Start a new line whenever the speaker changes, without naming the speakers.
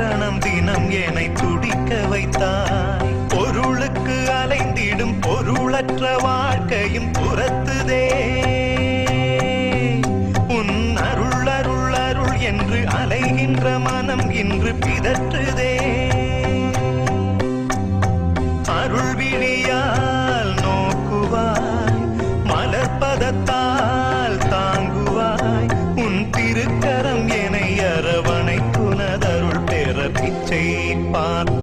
கணம் தினம் என்னை துடிக்க வைத்தாய். பொருளுக்கு அலைந்திடும் பொருளற்ற வாழ்க்கையும் துரத்துதே. உன் அருள் அருள் அருள் என்று அலைகின்ற மனம் இன்று பிதற்றுதே. அருள் விழியால் நோக்குவாய் மலர்பதத்தால் தாங்குவாய். உன் திருக்கரம் tape on.